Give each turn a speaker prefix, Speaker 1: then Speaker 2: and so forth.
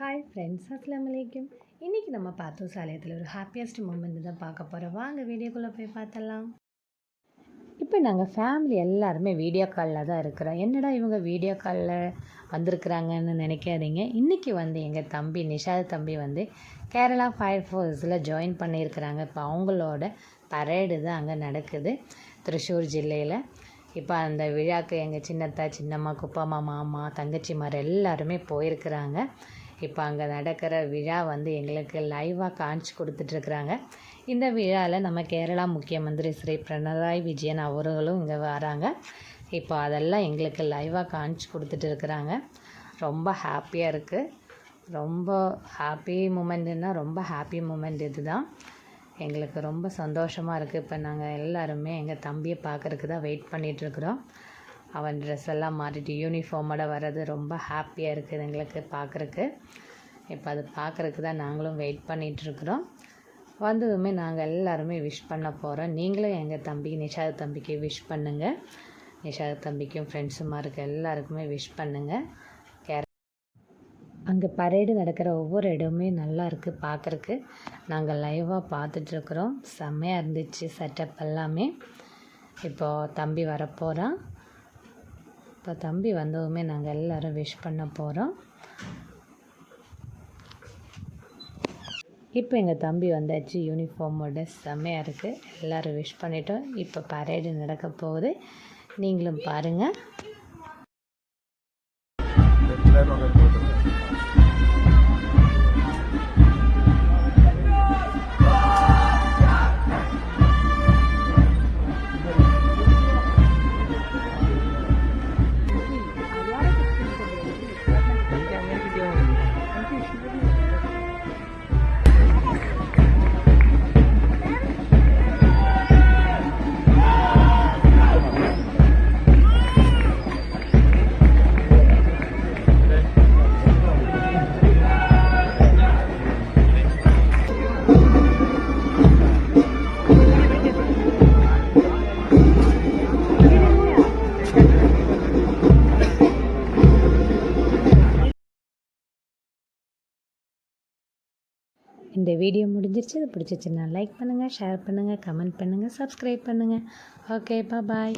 Speaker 1: Hi friends அஸ்லாம் வலைக்கும் இன்றைக்கி நம்ம பார்த்தோம் சாலையத்தில் ஒரு ஹாப்பியஸ்ட் மூமெண்ட் தான் பார்க்க போகிறோம் வாங்க வீடியோக்குள்ளே போய் பார்த்தலாம் இப்போ நாங்கள் ஃபேமிலி எல்லாருமே வீடியோ காலில் தான் இருக்கிறோம். என்னடா இவங்க வீடியோ காலில் வந்திருக்கிறாங்கன்னு நினைக்காதீங்க. இன்றைக்கி வந்து எங்கள் தம்பி நிஷாத் தம்பி வந்து கேரளா ஃபயர் ஃபோர்ஸில் ஜாயின் பண்ணியிருக்கிறாங்க. இப்போ அவங்களோட பரேடு தான் அங்கே நடக்குது. திருச்சூர் ஜில்லையில். இப்போ அந்த விழாக்கு எங்கள் சின்னத்தா சின்னம்மா குப்பம்மா மாமா தங்கச்சிமார் எல்லாருமே போயிருக்கிறாங்க. இப்போ அங்கே நடக்கிற விழா வந்து எங்களுக்கு லைவாக காமிச்சு கொடுத்துட்ருக்குறாங்க இந்த விழாவில் நம்ம கேரளா முக்கியமந்திரி ஸ்ரீ பிரணராய் விஜயன் அவர்களும் இங்கே வராங்க. இப்போ அதெல்லாம் எங்களுக்கு லைவாக காமிச்சு கொடுத்துட்டு இருக்கிறாங்க ரொம்ப ஹாப்பியாக இருக்குது ரொம்ப ஹாப்பி மூமெண்ட்டுன்னா ரொம்ப ஹாப்பி மூமெண்ட் இது தான் எங்களுக்கு ரொம்ப சந்தோஷமாக இருக்குது இப்போ நாங்கள் எல்லாருமே எங்கள் தம்பியை பார்க்குறக்கு தான் வெயிட் பண்ணிகிட்ருக்குறோம் அவன் ட்ரெஸ் எல்லாம் மாட்டிட்டு யூனிஃபார்மோட வர்றது ரொம்ப ஹாப்பியாக இருக்குது எங்களுக்கு பார்க்குறக்கு இப்போ அது பார்க்குறக்கு தான் நாங்களும் வெயிட் பண்ணிகிட்ருக்குறோம் வந்ததுமே நாங்கள் எல்லாருமே விஷ் பண்ண போகிறோம் நீங்களும் எங்கள் தம்பி நிஷாத தம்பிக்கு விஷ் பண்ணுங்கள் நிஷாத தம்பிக்கும் ஃப்ரெண்ட்ஸுமா இருக்க எல்லாருக்குமே விஷ் பண்ணுங்கள் கேர அங்கே பரேடு நடக்கிற ஒவ்வொரு இடமுமே நல்லா இருக்குது பார்க்குறக்கு நாங்கள் லைவாக பார்த்துட்ருக்குறோம் செம்மையாக இருந்துச்சு செட்டப் எல்லாமே. இப்போது தம்பி வரப்போகிறான் இப்போ தம்பி வந்ததுமே நாங்கள் எல்லோரும் விஷ் பண்ண போகிறோம் இப்போ எங்கள் தம்பி வந்தாச்சு யூனிஃபார்மோட செம்மையாக இருக்குது எல்லோரும் விஷ் பண்ணிட்டோம். இப்போ பரேடு நடக்க போகுது. நீங்களும் பாருங்கள் இந்த வீடியோ முடிஞ்சிருச்சு. இது பிடிச்சிச்சுன்னா லைக் பண்ணுங்கள் ஷேர் பண்ணுங்கள் கமெண்ட் பண்ணுங்கள் சப்ஸ்கிரைப் பண்ணுங்கள் ஓகே பாய்